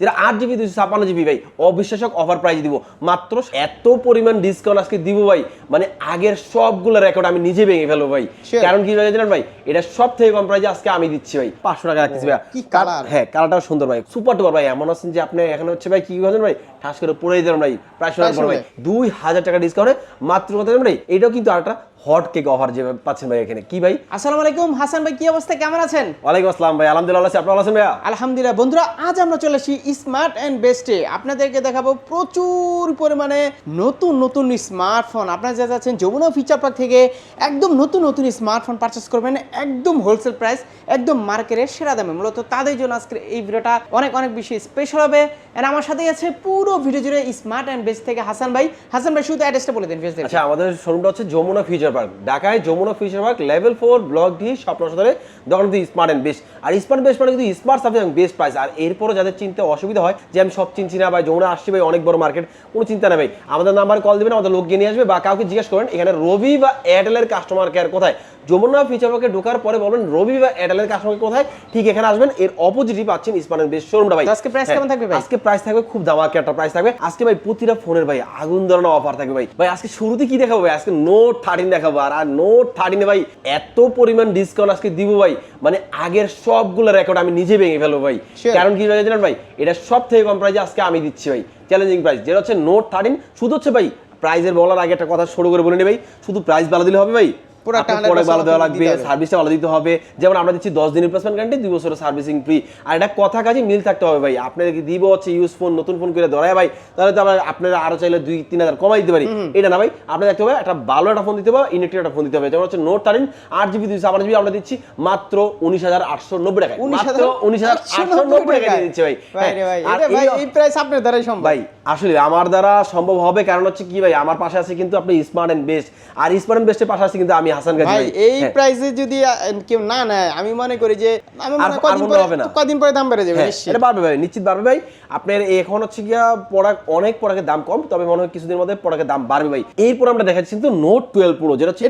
যেটা আট জিবি দুশো ছাপ্পান্ন জিবি ভাই। অবিশ্বাসক অফার প্রাইস দিব। মাত্র এত পরিমাণ ডিসকাউন্ট আজকে দিব ভাই। মানে আগের সবগুলো রেকর্ড আমি নিজে ভেঙে ফেলব ভাই। কারণ কি ভাই জানেন ভাই? এটা সব থেকে কম প্রাইসে আজকে আমি দিচ্ছি ভাই। পাঁচশো টাকা রাখতেছি ভাই? হ্যাঁ কালারটাও সুন্দর ভাই। সুপার টুপার ভাই। এমন আছেন যে আপনি এখানে হচ্ছে ভাই কি করেন ভাই? ঠাস করে পড়ে দিলেন ভাই। প্রায় ভাই। দুই হাজার টাকা ডিসকাউন্টে মাত্র কথা ভাই? এটাও কিন্তু আরেকটা হট কেক অফার যে পাচ্ছেন ভাই এখানে। কি ভাই? আসসালামু আলাইকুম। হাসান ভাই কি অবস্থা কেমন আছেন? ওয়ালাইকুম আসসালাম ভাই। আলহামদুলিল্লাহ আছি। আপনার আছেন ভাইয়া? আলহামদুলিল্লাহ। বন্ধুরা আজ আমরা চলে আসি স্মার্ট অ্যান্ড বেস্টে আপনাদেরকে দেখাবো প্রচুর পরিমাণে নতুন নতুন স্মার্টফোন আপনারা যা যাচ্ছেন যমুনা ফিচার পার্ক থেকে একদম নতুন নতুন স্মার্টফোন পারচেস করবেন। একদম হোলসেল প্রাইস একদম মার্কেটের সেরা দামে। মূলত তাদের জন্য আজকের এই ভিডিওটা অনেক অনেক বেশি স্পেশাল হবে। এন্ড আমার সাথে আছে পুরো ভিডিও জুড়ে স্মার্ট অ্যান্ড বেস্ট থেকে হাসান ভাই। হাসান ভাই শুধু অ্যাড্রেসটা বলে দিন আচ্ছা আমাদের শোরুমটা হচ্ছে যমুনা ফিউচার পার্ক ঢাকায় Jamuna Future Park level four block D স্বপ্ন সদরে দোকান কিন্তু স্মার্ট অ্যান্ড বেস্ট আর স্মার্ট বেস্ট মানে কিন্তু স্মার্ট সার্ভিস বেস্ট প্রাইস আর এরপরও যাদের চিনতে অসুবিধা হয় যে আমি সব চিনছি না ভাই যমুনা আসছি ভাই অনেক বড় মার্কেট কোনো চিন্তা নেই ভাই। আমাদের নাম্বার কল দেবেন আমাদের লোক গিয়ে নিয়ে আসবে বা কাউকে জিজ্ঞেস করেন এখানে রবি বা এয়ারটেলের কাস্টমার কেয়ার কোথায়? যমুনা ফিউচার পার্কে ঢোকার পরে বলবেন রবি বা এয়ারটেলের কাস্টমার কোথায়? ঠিক এখানে আসবেন এর অপোজিটই পাচ্ছেন স্মার্ট অ্যান্ড বেস্ট শোরুমটা ভাই। আজকে হ্যাঁ, কেমন থাকবে ভাই? আজকে প্রাইস থাকবে খুব দামাকে একটা প্রাইস থাকবে। আজকে ভাই প্রতিটা ফোনের ভাই আগুন ধরানো অফার থাকবে ভাই। ভাই আজকে শুরুতে কি দেখাবো ভাই? আজকে নোট থার্টিন দেখাবো। আর আর নোট থার্টিনে ভাই এত পরিমাণ ডিসকাউন্ট আজকে দিব ভাই। মানে আগের সবগুলো রেকর্ড আমি নিজে ভেঙে ফেলব ভাই। কারণ কি ভাই জানেন ভাই? এটা সব থেকে কম প্রাইজে আজকে আমি দিচ্ছি ভাই। চ্যালেঞ্জিং প্রাইস যেটা হচ্ছে নোট থার্টিন শুধু হচ্ছে ভাই প্রাইজের বলার আগে একটা কথা শুরু করে বলে নি ভাই। শুধু প্রাইস ভালো দিলে হবে ভাই। Product আপনার product 100% ভালো দেওয়া লাগবে সার্ভিসটা ভালো দিতে হবে। যেমন আমরা দিচ্ছি দশ দিনের প্লেসমেন্ট গ্যারান্টি দুই বছরের সার্ভিসিং ফ্রি আর এটা কথা কাজে মিল থাকতে হবে ভাই। আপনাদেরকে দিব হচ্ছে ইউজ ফোন নতুন ফোন করে ধরায় ভাই। তাহলে তো আমরা আপনারা আরও চাইলে দুই তিন হাজার কমাই দিতে পারি। এটা না ভাই আপনাদের দেখতে হবে একটা ভালো একটা ফোন দিতে হবে ইনেকটিভ একটা ফোন দিতে হবে। যেমন হচ্ছে নোট থার্টিন আট জিবি দুইশো আবার জিবি আমরা দিচ্ছি মাত্র উনিশ হাজার আটশো নব্বই টাকা মাত্র উনিশ হাজার আটশো নব্বই টাকা দিয়ে দিচ্ছি ভাই। ভাই রে ভাই আর এটা ভাই এই- এই প্রাইস আপনার দ্বারাই সম্ভব। ভাই আসলে আমার দ্বারা সম্ভব হবে কারণ হচ্ছে কি ভাই আমার পাশে আছে কিন্তু আপনি স্মার্ট এন্ড বেস্ট আর স্মার্ট এন্ড বেস্টের পাশে আছে কিন্তু আমি হাসান গাজী ভাই ভাই এই হ্যাঁ। প্রাইসে যদি কেউ না নেয় আমি মনে করি যে আমি মনে কদিন পরে কদিন পরে দাম বেড়ে যাবে হ্যাঁ, এটা বাড়বে ভাই নিশ্চিত বাড়বে ভাই। আপনার এখন হচ্ছে গিয়া প্রোডাক্ট অনেক প্রোডাক্টের দাম কম তবে মনে হয় কিছুদিনের মধ্যে প্রোডাক্টের দাম বাড়বে ভাই। এরপর আমরা দেখাচ্ছি কিন্তু নোট টুয়েলভ প্রো যেটা হচ্ছে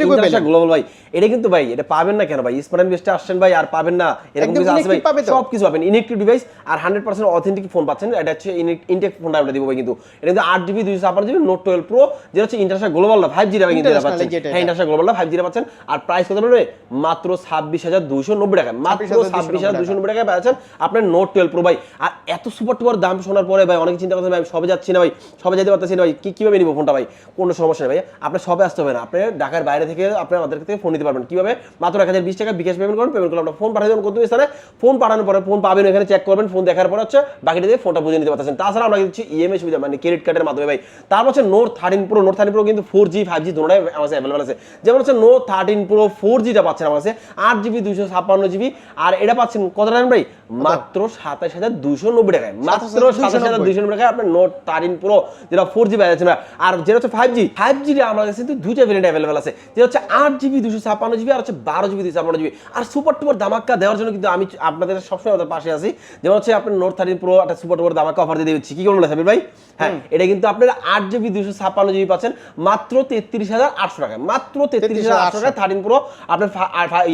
গ্লোবাল ভাই। এটা কিন্তু ভাই এটা পাবেন না কেন ভাই? স্মার্ট বেস্টে আসছেন ভাই আর পাবেন না। এরকম কিছু আছে ভাই? সব কিছু পাবেন। ইনেকটিভ ডিভাইস আর হান্ড্রেড পার্সেন্ট অথেন্টিক ফোন পাচ্ছেন। এটা হচ্ছে ইনটেক ফোনটা আমরা দিব ভাই কিন্তু। এটা কিন্তু আট জিবি দুইশো ছাপ্পান্ন জিবি নোট টুয়েলভ প্রো যেটা হচ্ছে ইন্টারন্যাশনাল গ্লোবাল না ফাইভ জি কিন্তু এটা। International হ্যাঁ ইন্টারন্যাশনাল গ্লোবাল ফাইভ জি পাচ্ছেন। আর প্রাইস কত পড়বে মাত্র ছাব্বিশ হাজার দুইশো নব্বই টাকা মাত্র ছাব্বিশ হাজার দুশো নব্বই টাকায় পাচ্ছেন। আপনার নোট টুয়েলভ প্রো ভাই। আর এত সুপার টুপার দাম শোনার পরে ভাই অনেকে চিন্তা করছেন ভাই আমি সবে যাচ্ছি না ভাই। সবে যেতে পারতেছি না ভাই। কি কীভাবে নিবো ফোনটা ভাই? কোনো সমস্যা নেই ভাই। আপনার সবে আসতে হবে না। আপনি ঢাকার বাইরে থেকে আপনি আমাদের থেকে ফোন নিতে পারবেন। কীভাবে? মাত্র এক হাজার বিশ টাকা বিকাশ পেমেন্ট করবেন পেমেন্ট করলে আমরা ফোন পাঠিয়ে দেবেন কোন স্থানে। ফোন পাঠানোর পরে ফোন পাবেন এখানে চেক করবেন। ফোন দেখার পর হচ্ছে বাকিটা দিয়ে ফোনটা বুঝে নিতে পারতেছেন। তাছাড়া আমরা দিচ্ছি ইএমআই সুবিধা মানে ক্রেডিট কার্ডের মাধ্যমে ভাই। তারপর হচ্ছে note thirteen pro note thirteen pro কিন্তু ফোর জি ফাইভ জি দুটোটাই আমার কাছে অ্যাভেলেবল আছে। যেমন হচ্ছে নোট থার্টিন প্রো ফোর জিটা পাচ্ছেন আমার কাছে আট জিবি দুইশো ছাপ্পান্ন জিবি আর এটা পাচ্ছেন কত টাকা ভাই? মাত্র সাতাশ হাজার দুশো নব্বই টাকায়। মাত্র সাতাশ হাজার দুইশো নব্বই। টাকায় আপনার নোট থার্টিন প্রো যেটা ফোর জি পাওয়া যাচ্ছে না। আর যেটা হচ্ছে ফাইভ জি ফাইভ জি আমার কাছে কিন্তু দুইটা ভেরিয়েন্ট অ্যাভেলেবল আছে। যেটা হচ্ছে আট জিবি দুশো ছাপ্পান্ন জিবি আর হচ্ছে বারো জিবি দুশো ছাপ্পান্ন জিবি আর সুপার টুপার দামাক্কা দেওয়ার জন্য কিন্তু আমি আপনাদের সবসময় আমাদের পাশে আছি। যেমন হচ্ছে আপনার নোট থার্টিন প্রো একটা সুপার টুপার দামাক্কা অফার দিয়ে দিচ্ছি। কি করব না সাবির ভাই? হ্যাঁ এটা কিন্তু আপনার আট জিবি দুশো ছাপ্পান্ন জিবি পাচ্ছেন। মাত্র তেত্রিশ হাজার আটশো টাকা মাত্র তেত্রিশ হাজার আটশো টাকা থার্টিন প্রো আপনার ফাইভ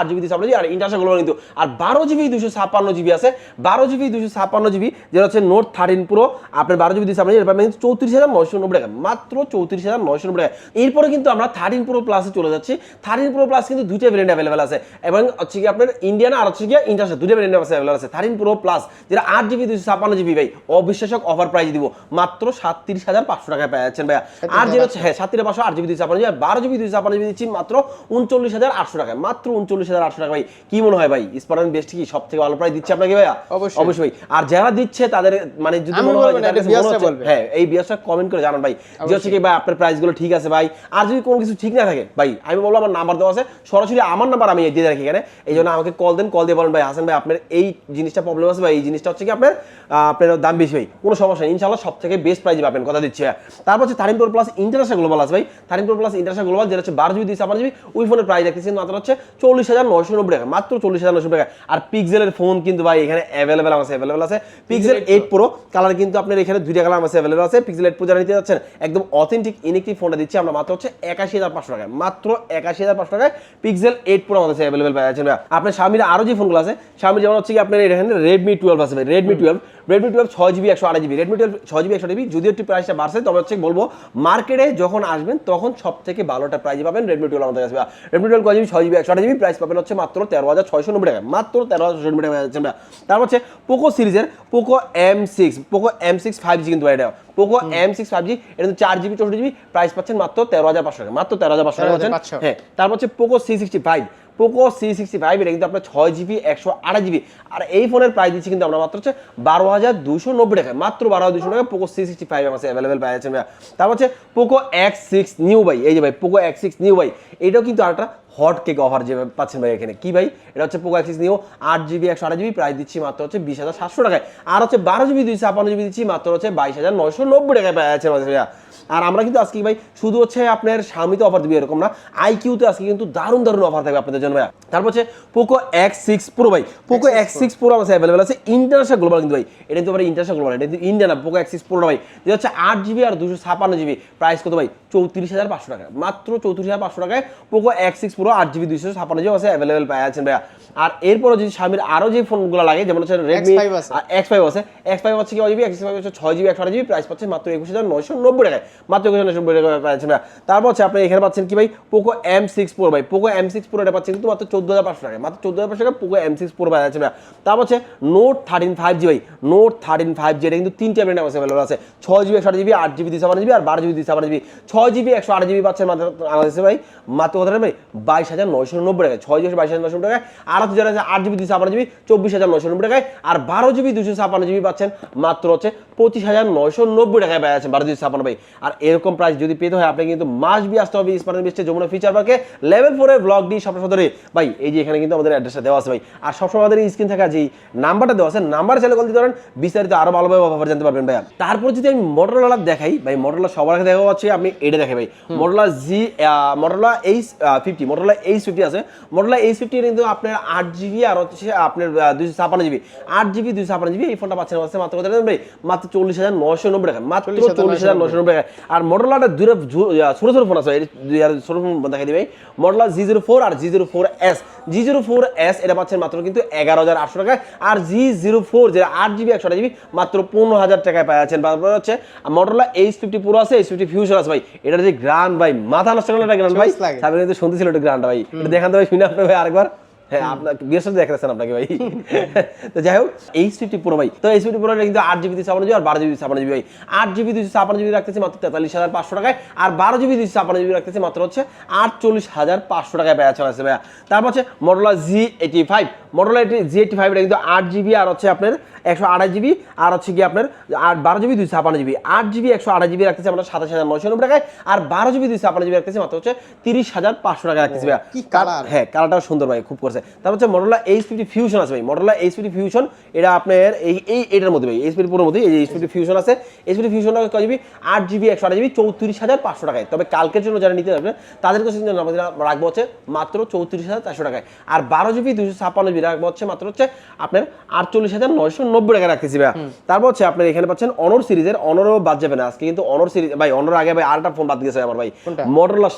আট জিবি দুশো আর ইন্টারন্যাশনাল গ্লোবাল কিন্তু। আর বারো জিবি দুশো ছাপ্পান্ন জিবি আছে। বারো জিবি দুশো ছাপ্পান্ন জিবি যেটা হচ্ছে নোট থার্টিন প্রো আপনার বারো জিবি দুশো পাবেন চৌত্রিশ হাজার নয়শো নব্বই টাকা মাত্র চৌত্রিশ হাজার নয়শো নব্বই টাকা। এরপরে কিন্তু আমরা থার্টিন প্রো প্লাসে চলে যাচ্ছি। থার্টিন প্রো প্লাস কিন্তু দুইটা অ্যাভেলেবেল আছে। এবং হচ্ছে কি আপনার ইন্ডিয়ান আর হচ্ছে গিয়ে ইন্টারন্যাশনাল দুইটা আছে অ্যাভেলেবল আছে। থার্টিন প্রো প্লাস যেটা আট জিবি দুশো ছাপ্পান্ন জিবি ভাই অবিশ্বাসক অফার প্রাইস দিব। মাত্র সাতত্রিশ হাজার পাঁচশো টাকায় পাচ্ছেন ভাইয়া। আর যেটা হচ্ছে হ্যাঁ সাতত্রিশ পাঁচশো আট জিবি দুশো ছাপ্পান্ন জিবি বারো জিবি দুশো ছাপ্পান্ন জিবি দিচ্ছি মাত্র উনচল্লিশ হাজার আটশো টাকায় মাত্র উনচল্লিশ হাজার আটশো টাকা ভাই। কি মনে হয় ভাই? স্পার্টান বেস্ট কি সব থেকে ভালো প্রাইস দিচ্ছে আপনাকে ভাইয়া? অবশ্যই। আর যারা দিচ্ছে তাদের মানে যদি মনে হয়। হ্যাঁ এই বিয়াসটা কমেন্ট করে জানান ভাই। যে হচ্ছে কি ভাই আপনার প্রাইসগুলো ঠিক আছে ভাই। আর যদি কোনো কিছু ঠিক না থাকে ভাই আমি বলব আমার নাম্বার দেওয়া আছে। সরাসরি আমার নাম্বার আমি দিয়ে রাখি এখানে। এই জন্য আমাকে কল দেন কল দিয়ে বলেন ভাই হাসান ভাই আপনার এই জিনিসটা প্রবলেম আছে ভাই এই জিনিসটা হচ্ছে কি আপনার আপনার দাম বেশি ভাই। কোনো সমস্যা নেই। ইনশাল্লাহ সব থেকে বেস্ট প্রাইস পাবেন কথা দিচ্ছি ভাই। তারপর হচ্ছে thirteen pro plus international global আছে ভাই। Thirteen pro plus international global যেটা হচ্ছে বারো জিবি দুইশো ছাপ্পান্ন জিবি ওই ফোনের প্রাইস দেখতেছেন মাত্র হচ্ছে চল্লিশ হাজার নয়শো নব্বই টাকা মাত্র চল্লিশ হাজার নয়শো টাকা। আর পিক্সেলের ফোন কিন্তু ভাই এখানে অ্যাভেলেবেল আছে। অ্যাভেলেবেল আছে পিক্সেল এইট প্রো কালার কিন্তু আপনার এখানে দুইটা কালার আছে অ্যাভেলেবেল আছে। পিক্সেল এইট প্রো যারা নিতে যাচ্ছেন একদম অথেন্টিক ইনেকটিভ ফোনটা দিচ্ছি আমরা মাত্র হচ্ছে একাশি হাজার পাঁচশো টাকায়। মাত্র একাশি হাজার পাঁচশো টাকায় পিক্সেল এইট প্রো আমাদের অ্যাভেলেবেল যাচ্ছে আপনার স্বামীর আরও যে ফোনগুলো আছে স্বামীর যেমন হচ্ছে কি আপনার এখানে রেডমি টুয়েলভ আছে ভাই রেডমি টুয়েলভ রেডমি টুয়েলভ ছয় জিবি একশো আড়াই জিবি রেডমি টুয়েলভ ছয় জিবি একশো জিবি যদিও একটু প্রাইসটা বাড়ছে তবে হচ্ছে বলব মার্কেটে যখন আসবেন তখন সব থেকে ভালোটা প্রাইস পাবেন রেডমি টুয়েলভ আমাদের কাছে। রেডমি টুয়েলভ কয় জিবি ছয় জিবি একশো আড়াই জিবি প্রাইস পাবেন হচ্ছে মাত্র তেরো হাজার ছয়শো নব্বই টাকা। মাত্র তেরো হাজার ছয়শো নব্বই টাকা পাচ্ছেন ভাইয়া। তারপর হচ্ছে পোকো সিরিজের Poco M six Poco M six five G কিন্তু এটা। Poco M six five G এটা কিন্তু চার জিবি চৌষট্টি জিবি প্রাইস পাচ্ছেন মাত্র তেরো হাজার পাঁচশো টাকা। মাত্র তেরো হাজার পাঁচশো টাকা হ্যাঁ তারপর হচ্ছে Poco C sixty five Poco C sixty five এটা কিন্তু আপনার ছয় জিবি একশো আড়াই জিবি আর এই ফোনের প্রাইস দিচ্ছি কিন্তু আমরা মাত্র হচ্ছে বারো হাজার দুশো নব্বই টাকায় মাত্র বারো হাজার দুশো টাকা পোকো সি সিক্সটি ফাইভ আমার অ্যাভেলেবেল পাওয়া যাচ্ছে ভাইয়া। তারপর হচ্ছে পোকো এক্স সিক্স নিউ ভাই, এই যে ভাই পোকো এক্স সিক্স নিউ ভাই, এটাও কিন্তু আরেকটা হট কেক অফার যে পাচ্ছেন ভাই এখানে। কি ভাই? এটা হচ্ছে পোকো এক্সিস নিও আট জিবি একশো আট জিবি প্রাইস দিচ্ছি মাত্র হচ্ছে বিশ হাজার সাতশো টাকায়। আর হচ্ছে বারো জিবি দুইশো ছাপান্ন জিবি দিচ্ছি মাত্র হচ্ছে বাইশ হাজার নয়শো নব্বই টাকায় পাওয়া যাচ্ছে ভাইয়া। আর আমরা কিন্তু আজকে ভাই শুধু হচ্ছে আপনার স্বামীতে অফার দিবি এরকম না আইকিউতে আজকে কিন্তু দারুণ দারুণ অফার থাকবে আপনাদের জন্য ভাইয়া। তারপর হচ্ছে পোকো এক্স সিক্স প্রো ভাই পোকো এক্স সিক্স প্রো আমাদের অ্যাভেলেবেল আছে ইন্টারন্যাশনাল গ্লোবাল কিন্তু ভাই এটা কিন্তু ইন্টারন্যাশনাল গ্লোবাল এটা কিন্তু ইন্ডিয়া না পোকো এক্স সিক্স প্রো ভাই। এটা হচ্ছে আট জিবি আর দুশো ছাপান্ন জিবি প্রাইস কত ভাই? চৌত্রিশ হাজার পাঁচশো টাকা মাত্র চৌত্রিশ হাজার পাঁচশো টাকায় পোকো এক্স সিক্স প্রো আট জিবি দুশো ছাপান্ন জিবি আছে অ্যাভেলেবেল পাই আছেন ভাইয়া। আর এরপরে যদি স্বামীর আরও যে ফোনগুলো লাগে যেমন হচ্ছে রেডমি এক্স ফাইভ আছে। এক্স ফাইভ হচ্ছে কি জিবি এক্স ফাইভ হচ্ছে ছয় জিবি একশো আট জিবি প্রাইস পাচ্ছে মাত্র একুশ হাজার নয়শো নব্বই টাকায়। মাত্র একুশ হাজার নব্বই টাকা পাচ্ছেন ভাইয়া। তারপর হচ্ছে আপনি এখানে পাচ্ছেন কি ভাই? পোকো এম সিক্স প্রো ভাই। পোকো এম সিক্স প্রো এটা পাচ্ছেন কিন্তু মাত্র চোদ্দ হাজার পাঁচশো টাকা মাত্র চোদ্দ হাজার পাঁচশো টাকা পোকো এম সিক্স প্রো পাওয়া যাচ্ছে ভাইয়া। তারপর হচ্ছে নোট থার্টিন ফাইভ জি ভাই। নোট থার্টিন ফাইভ জি এটা কিন্তু তিনটা ব্র্যান্ড অ্যাভেলেবল আছে ছয় জিবি একশো আট জিবি আট জিবি দুশো আট জিবি আর বারো জিবি দুশো জিবি ছয় জিবি একশো আট জিবি পাচ্ছেন মাত্র আমাদের ভাই। মাত্র কত ভাই? বাইশ হাজার নয়শো নব্বই টাকায়। ছয় জিবি বাইশ হাজার নয়শো নব্বই টাকায় আর হচ্ছে যারা আছে আট জিবি দুশো আট জিবি চব্বিশ হাজার নয়শো নব্বই টাকায়। আর বারো জিবি দুশো ছাপান্ন জিবি পাচ্ছেন মাত্র হচ্ছে পঁচিশ হাজার নয়শো নব্বই টাকায় পাওয়া যাচ্ছে বারো দুশো ছাপান্ন ভাই। আর এরকম প্রাইস যদি পেতে হয় আপনি কিন্তু মাস বি আসতে হবে স্মার্ট বিস্টে যমুনা ফিচার পার্কে লেভেল ফোরের ব্লক ডি সব সদরে ভাই এই যে এখানে কিন্তু আমাদের অ্যাড্রেসটা দেওয়া আছে ভাই। আর সবসময় আমাদের স্ক্রিন থাকা যে নাম্বারটা দেওয়া আছে নাম্বার চাইলে কল দিতে পারেন। বিস্তারিত আরও ভালোভাবে অফার জানতে পারবেন ভাইয়া। তারপর যদি আমি মোটরোলা দেখাই ভাই মোটরোলা সবার আগে দেখা হচ্ছে আপনি এটা দেখে ভাই। Motorola G Motorola edge fifty Motorola edge fifty আছে। মোটরোলা এইচ ফিফটি কিন্তু আপনার আট জিবি আর হচ্ছে আপনার দুইশো ছাপান্ন জিবি। আট জিবি দুইশো ছাপান্ন জিবি এই ফোনটা পাচ্ছেন হচ্ছে মাত্র কত ভাই মাত্র চল্লিশ হাজার নয়শো নব্বই টাকা। মাত্র চল্লিশ হাজার নয়শো নব্বই টাকা। আর মোটরোলাটা দূরে ছোটো ছোটো ফোন আছে। দুই ছোটো ফোন দেখা দিবে মোটরোলা জি জিরো ফোর আর G zero four S G zero four S এটা পাচ্ছেন মাত্র কিন্তু এগারো হাজার আটশো টাকায়। আর জি জিরো ফোর যেটা আট জিবি একশো জিবি মাত্র পনেরো হাজার টাকায় পাওয়া যাচ্ছেন তারপরে হচ্ছে মোটরোলা এইচ ফিফটি পুরো আছে এইচ ফিফটি ফিউচার আছে ভাই। এটা যে গ্রান ভাই মাথা নষ্ট করলে গ্রান ভাই। সামনে কিন্তু শুনতেছিল একটু গ্রানটা ভাই। এটা দেখান তো ভাই শুনে আপনার ভাই আরেকবার। হ্যাঁ আপনার বিয়ের সাথে দেখাচ্ছেন আপনাকে ভাই। তো যাই হোক এইচ ফিফটি প্রো ভাই। তো এইচ ফিফটি প্রো কিন্তু আট জিবি দুশো ছাপান্ন জিবি আর বারো জিবি ছাপান্ন জিবি ভাই। আট জিবি দুশো ছাপান্ন জিবি রাখতেছি মাত্র তেতাল্লিশ হাজার পাঁচশো টাকায় আর বারো জিবি দুশো ছাপান্ন জিবি রাখতেছে মাত্র হচ্ছে আটচল্লিশ হাজার পাঁচশো টাকায় পেয়ে আছে ভাইয়া। তারপর হচ্ছে মডেলা জি এইটি ফাইভ মডেলা জি এইটি ফাইভ কিন্তু আট জিবি আর হচ্ছে আপনার একশো আড়াই জিবি আর হচ্ছে কি আপনার আট বারো জিবি দুইশো ছাপান্ন জিবি। আট জিবি একশো আড়াই জিবি রাখতেছে আপনার সাতাশ হাজার নয়শো নব্বই টাকায় আর বারো জিবি দুইশো ছাপান্ন জিবি রাখতেছি মাত্র হচ্ছে তিরিশ হাজার পাঁচশো টাকা রাখতেছে colour? হ্যাঁ কালারটাও সুন্দর ভাই খুব করছে। তারপর হচ্ছে মডেলা এইচ ফিফটি ফিউশন আছে ভাই। মডেলা এইচ ফিফটি ফিউশন এটা আপনার এই এই এটার মধ্যে ভাই এইচ ফিফটি পুরোর মধ্যে এই এইচ ফিফটি ফিউশন আছে। এইচ ফিফটি ফিউশন কয় জিবি? আট জিবি একশো আট জিবি চৌত্রিশ হাজার পাঁচশো টাকায়। তবে কালকের জন্য যারা নিতে যাবেন তাদের কাছে রাখব হচ্ছে মাত্র চৌত্রিশ হাজার চারশো টাকায়। আর বারো জিবি দুশো ছাপ্পান্ন জিবি রাখব হচ্ছে মাত্র হচ্ছে আপনার আটচল্লিশ হাজার নয়শো নব্বই টাকা রাখতেছি ভাই তারপর হচ্ছে আপনার এখানে পাচ্ছেন অনর সিরিজের অনরও বাদ যাবে না। আজকে কিন্তু অনর সিরিজ ভাই অনর আগে ভাই আরেকটা ফোন বাদ গেছে আমার ভাই। কোনটা?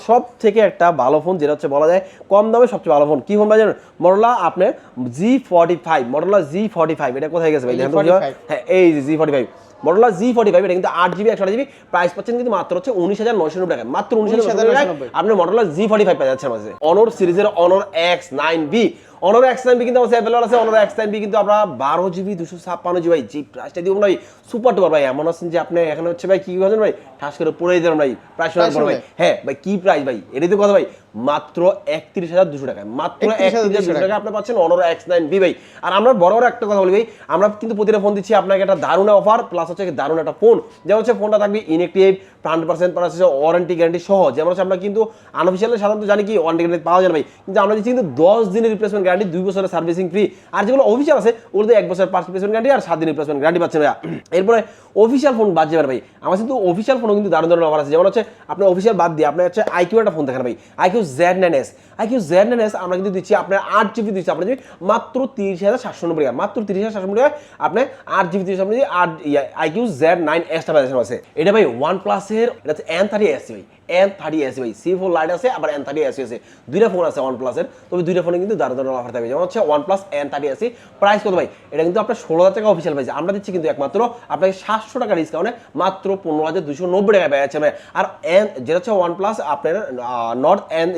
সব থেকে একটা ভালো ফোন যেটা হচ্ছে বলা যায় কম দামে সবচেয়ে ভালো ফোন কি ফোন ভাই জানেন? মডেলা আপনার G forty five মডেলা G forty five এটা কোথায় গেছে ভাই? এই যে দেখেন তো 45 হ্যাঁ এই G forty five মডেলা G forty five এটা কিন্তু আট জিবি একশো জিবি প্রাইস পাচ্ছেন কিন্তু মাত্র হচ্ছে উনিশ হাজার নয়শো নব্বই টাকা। মাত্র উনিশ হাজার 19,990 আপনি মডেলা জি ফর্টি ফাইভ পেয়ে যাচ্ছেন আমাদের অনর সিরিজের Honor X nine B Honor X B কিন্তু আমাদের অ্যাভেলেবল আছে অনর এক্স বি কিন্তু আমরা বারো জিবি দুশো ছাপ্পান্ন জিবি ভাই জি প্রাইসটা দিব ভাই সুপার টুপার ভাই এমন আছেন যে আপনি এখানে হচ্ছে ভাই কি বলেন ভাই? ঠাস করে পড়ে দিলেন ভাই প্রাইস ভাই। হ্যাঁ ভাই কি প্রাইস ভাই? এটাই তো কথা ভাই মাত্র একত্রিশ হাজার দুশো টাকা মাত্র একত্রিশ হাজার দুশো টাকা আপনি পাচ্ছেন অনর এক্স নাইন বি ভাই। আর আমরা বড় বড় একটা কথা বলি ভাই আমরা কিন্তু প্রতিটা ফোন দিচ্ছি আপনাকে একটা দারুণ অফার প্লাস হচ্ছে দারুণ একটা ফোন যেমন হচ্ছে ফোনটা থাকবে ইনেকটিভ হান্ড্রেড পার্সেন্ট প্লাস হচ্ছে ওয়ারেন্টি গ্যারান্টি সহ। যেমন হচ্ছে আমরা কিন্তু আনঅফিসিয়ালি সাধারণত জানি কি ওয়ারেন্টি গ্যারান্টি পাওয়া যায় ভাই। কিন্তু আমরা দিচ্ছি কিন্তু দশ দিনের রিপ্লেসমেন্ট গ্যারান্টি দুই বছরের সার্ভিসিং ফ্রি আর যেগুলো অফিসিয়াল আছে ওগুলোতে এক বছর পাঁচ রিপ্লেসমেন্ট গ্যারান্টি আর সাত দিন রিপ্লেসমেন্ট গ্যারান্টি পাচ্ছেন ভাইয়া। এরপরে অফিসিয়াল ফোন বাদ যাবে ভাই। আমার কিন্তু অফিসিয়াল ফোনও কিন্তু দারুণ দারুণ অফার আছে। যেমন হচ্ছে, আপনার অফিসিয়াল বাদ দিয়ে আপনার হচ্ছে আইকিউ একটা ফোন দেখেন ভাই। IQOO Z nine S iQOO Z nine S আমরা কিন্তু দিচ্ছি আপনার আট জিবি দিচ্ছি। আপনার মাত্র তিরিশ হাজার সাতশো নব্বই টাকা, মাত্র তিরিশ হাজার সাতশো টাকা আপনি আট জিবি দিচ্ছি। আপনি আট আইকিউ জেড নাইন এসটা আছে এটা ভাই ওয়ান প্লাসের এটা হচ্ছে এন থার্টি এস ভাই। এন থার্টি এসি ভাই সি ফোর লাইট আছে, আবার এন থার্টি আছে। দুইটা ফোন আছে ওয়ান প্লাসের তবে দুইটা ফোনে কিন্তু দারুণ দারুণ অফার থাকবে। যেমন হচ্ছে one plus N thirty AC price কত ভাই? এটা কিন্তু আপনার ষোলো হাজার টাকা অফিসিয়াল আমরা দিচ্ছি কিন্তু একমাত্র আপনাকে সাতশো টাকা ডিসকাউন্টে মাত্র পনেরো হাজার দুশো নব্বই টাকা পেয়ে আর এন যেটা হচ্ছে ওয়ান প্লাস আপনার Nord N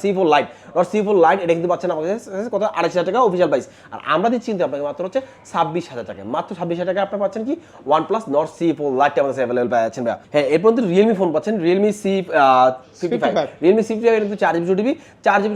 C four lite Nord C four lite এটা কিন্তু পাচ্ছেন আমাদের কত? আড়াইশ হাজার টাকা অফিসিয়াল প্রাইস আর আমরা দিচ্ছি কিন্তু আপনাকে মাত্র হচ্ছে ছাব্বিশ হাজার টাকা মাত্র ছাব্বিশ হাজার টাকা আপনি পাচ্ছেন কি? One plus Nord C four লাইটটা আমাদের অ্যাভেলেবল ভাই হ্যাঁ এরপর কিন্তু রিয়েলমি ফোন পাচ্ছেন। Realme C fifty five Realme C fifty five কিন্তু চার জিবি চার জিবি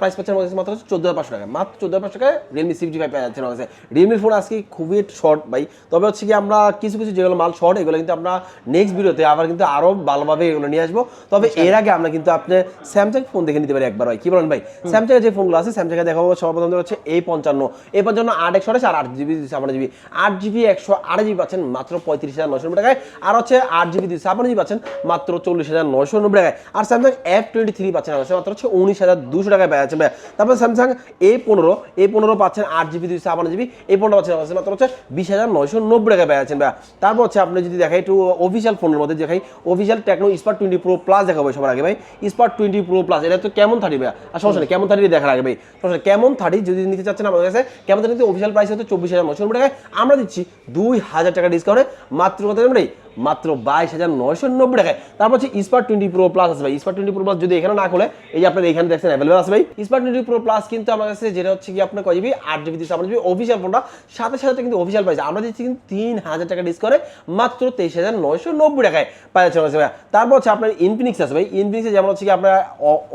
প্রাইস পাচ্ছেন কাছে মাত্র চোদ্দ হাজার পাঁচশো টাকা। মাত্র চোদ্দ হাজার পাঁচশো টাকায় রিয়েলমি সি ফিফটি ফাইভ আমাদের রিয়েলমির ফোন আজকে খুবই শর্ট ভাই। তবে হচ্ছে কি আমরা কিছু কিছু যেগুলো মাল শর্ট এগুলো কিন্তু আমরা নেক্সট ভিডিওতে আবার কিন্তু আরও ভালোভাবে এগুলো নিয়ে আসব। তবে এর আগে আমরা কিন্তু আপনি স্যামসাং ফোন দেখে নিতে পারি একবার ভাই। কি বলেন ভাই? স্যামসাং যে ফোনগুলো আছে স্যামসাং দেখাবো সর্বপ্রথম হচ্ছে এই পঞ্চান্ন। এই পঞ্চান্ন আট একশো আঠাশ আর আট জিবি ছাপান্ন জিবি আট জিবি একশো আট জিবি পাচ্ছেন মাত্র পঁয়ত্রিশ হাজার নশো টাকায়। আর হচ্ছে আট জিবি ছাপান্ন জিবি পাচ্ছেন মাত্র চল্লিশ হাজার নশো নব্বই টাকায়। আর স্যামসাং এফ টোয়েন্টি থ্রি পাচ্ছেন আমাদের মাত্র হচ্ছে উনিশ হাজার দুশো টাকায় পেয়ে যাচ্ছে তারপর স্যামসাং এ পনেরো এ পনেরো পাচ্ছেন আট জিবি দুই ছাপান্ন জিবি এই পনেরো পাচ্ছেন মাত্র হচ্ছে বিশ হাজার নয়শো নব্বই টাকায় পেয়ে যাচ্ছেন তারপর হচ্ছে আপনি যদি দেখাই একটু অফিসিয়াল ফোনের মধ্যে দেখাই official Tecno Spark twenty pro plus দেখাবো সবার আগে ভাই। স্পার্ট টোয়েন্টি প্রো প্লাস এটা তো কেমন থার্টি ভাই? আর সমস্যা নেই, কেমন থার্টি দেখার আগে ভাই। সমস্যা কেমন থার্টি যদি নিতে চাচ্ছেন আমাদের কাছে, কেমন থার্টি অফিসিয়াল প্রাইস হচ্ছে চব্বিশ হাজার নশো নব্বই টাকায়। আমরা দিচ্ছি দুই হাজার টাকা ডিসকাউন্টে মাত্র জানেন ভাই? মাত্র বাইশ হাজার নয়শো নব্বই টাকায়। তারপর হচ্ছে স্পার্ট টোয়েন্টি প্রো প্লাস আছে ভাই। স্পার্ট টোয়েন্টি প্রো প্লাস যদি এখানে না খুলে, এই যে আপনার এখানে দেখছেন অ্যাভেলেবল আছে ভাই। স্পার্ট টোয়েন্টি প্রো প্লাস কিন্তু আমার কাছে যেটা হচ্ছে কি, আপনার কয় আট জিবি দিচ্ছে। জিবি অফিসিয়াল ফোনটা সাথে সাথে কিন্তু অফিসিয়াল প্রাইস আমরা দিচ্ছি কিন্তু তিন হাজার টাকা ডিসকাউন্টে মাত্র তেইশ হাজার নয়শো নব্বই টাকায় পাওয়া যাচ্ছে আমার ভাই। তারপর হচ্ছে আপনার ইনফিনিক্স আছে ভাই। ইনফিনিক্সে যেমন হচ্ছে কি, আপনার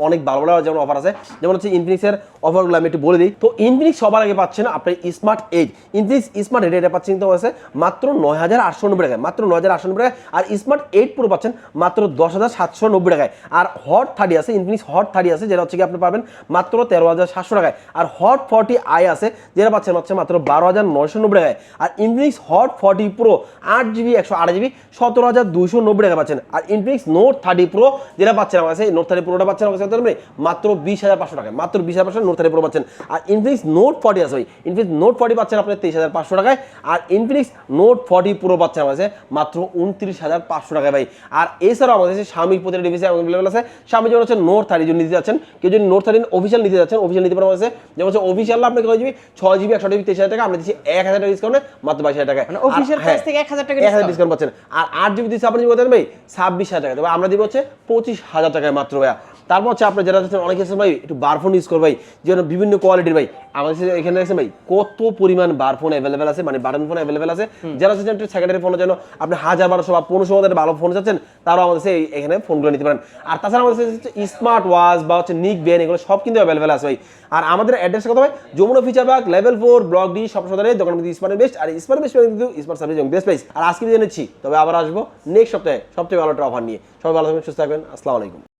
অনেক ভালো ভালো যেমন অফার আছে। যেমন হচ্ছে ইনফিনিক্সের অফারগুলো আমি একটু বলে দিই। তো ইনফিনিক্স সবার আগে পাচ্ছেন আপনার smart eight Infinix smart eight এটা পাচ্ছেন কিন্তু আছে মাত্র নয় হাজার আটশো নব্বই টাকায়। মাত্র নয় হাজার আটশো নব্বই টাকায় আর স্মার্ট এইট পুরো পাচ্ছেন মাত্র দশ হাজার সাতশো নব্বই টাকায়। আর হট থার্টি আছে ইনফিনিক্স হট থার্টি আছে, যেটা হচ্ছে কি আপনি পাবেন মাত্র তেরো হাজার সাতশো টাকায়। আর হট ফর্টি আই আছে, যেটা পাচ্ছেন হচ্ছে মাত্র বারো হাজার নয়শো নব্বই টাকায়। আর ইনফিনিক্স হট ফর্টি প্রো আট জিবি একশো আট জিবি সতেরো হাজার দুশো নব্বই টাকা পাচ্ছেন। আর ইনফিনিক্স নোট থার্টি প্রো যেটা পাচ্ছেন আমার কাছে নোট থার্টি প্রোটা পাচ্ছেন আমার কাছে মাত্র বিশ হাজার পাঁচশো টাকায়। মাত্র বিশ হাজার পাঁচশো নোট থার্টি প্রো পাচ্ছেন। আর ইনফিনিক্স নোট ফর্টি আছে ভাই। ইনফিনিক্স নোট ফর্টি পাচ্ছেন আপনার তেইশ হাজার পাঁচশো টাকায়। আর ইনফিনিক্স নোট ফর্টি প্রো পাচ্ছেন আমার কাছে, মাত্র উনত্রিশ হাজার পাঁচশো টাকায় ভাই। আর এছাড়াও আমাদের কাছে স্বামী প্রতিটা ডিভিসে অ্যাভেলেবল আছে। স্বামী যেমন হচ্ছে নোট থার্টি যদি নিতে যাচ্ছেন কেউ যদি নোট থার্টিন অফিসিয়াল নিতে যাচ্ছেন অফিসিয়াল নিতে পারেন আছে যেমন হচ্ছে অফিসিয়াল আপনাকে কয় জিবি ছয় জিবি একশো জিবি তেইশ হাজার টাকা। আমরা দিচ্ছি এক হাজার টাকা ডিসকাউন্টে মাত্র বাইশ হাজার টাকা অফিসিয়াল প্রাইস থেকে এক হাজার টাকা এক হাজার ডিসকাউন্ট পাচ্ছেন। আর আট জিবি দিচ্ছে আপনি কত ভাই ছাব্বিশ হাজার টাকা। তবে আমরা দিব হচ্ছে পঁচিশ হাজার টাকায় মাত্র ভাইয়া। তারপর হচ্ছে আপনি যারা যাচ্ছেন অনেকে আছেন ভাই একটু বারফোন ইউজ কর ভাই। যেন বিভিন্ন কোয়ালিটির ভাই আমাদের এখানে দেখছেন ভাই কত পরিমাণ বারফোন অ্যাভেলেবেল আছে মানে বাটন ফোন অ্যাভেলেবেল আছে। যারা চাচ্ছেন একটু সেকেন্ডারি ফোনের জন্য আপনি হাজার বারোশো বা পনেরোশো মধ্যে ভালো ফোন চাচ্ছেন তারাও আমাদের এখানে ফোনগুলো নিতে পারেন। আর তাছাড়া আমাদের স্মার্ট ওয়াচ বা হচ্ছে নিক বেন এগুলো সব কিন্তু অ্যাভেলেবেল আছে ভাই। আর আমাদের অ্যাড্রেস কত ভাই Jamuna future park level four block D সব সদরে দোকান কিন্তু স্মার্ট বেস্ট আর স্মার্ট বেস্ট কিন্তু স্মার্ট সার্ভিস এবং বেস্ট প্রাইস আর আজকে জেনেছি তবে আবার আসব নেক্সট সপ্তাহে সবচেয়ে ভালো একটা অফার নিয়ে। সবাই ভালো থাকবেন সুস্থ থাকবেন আসসালামু আলাইকুম।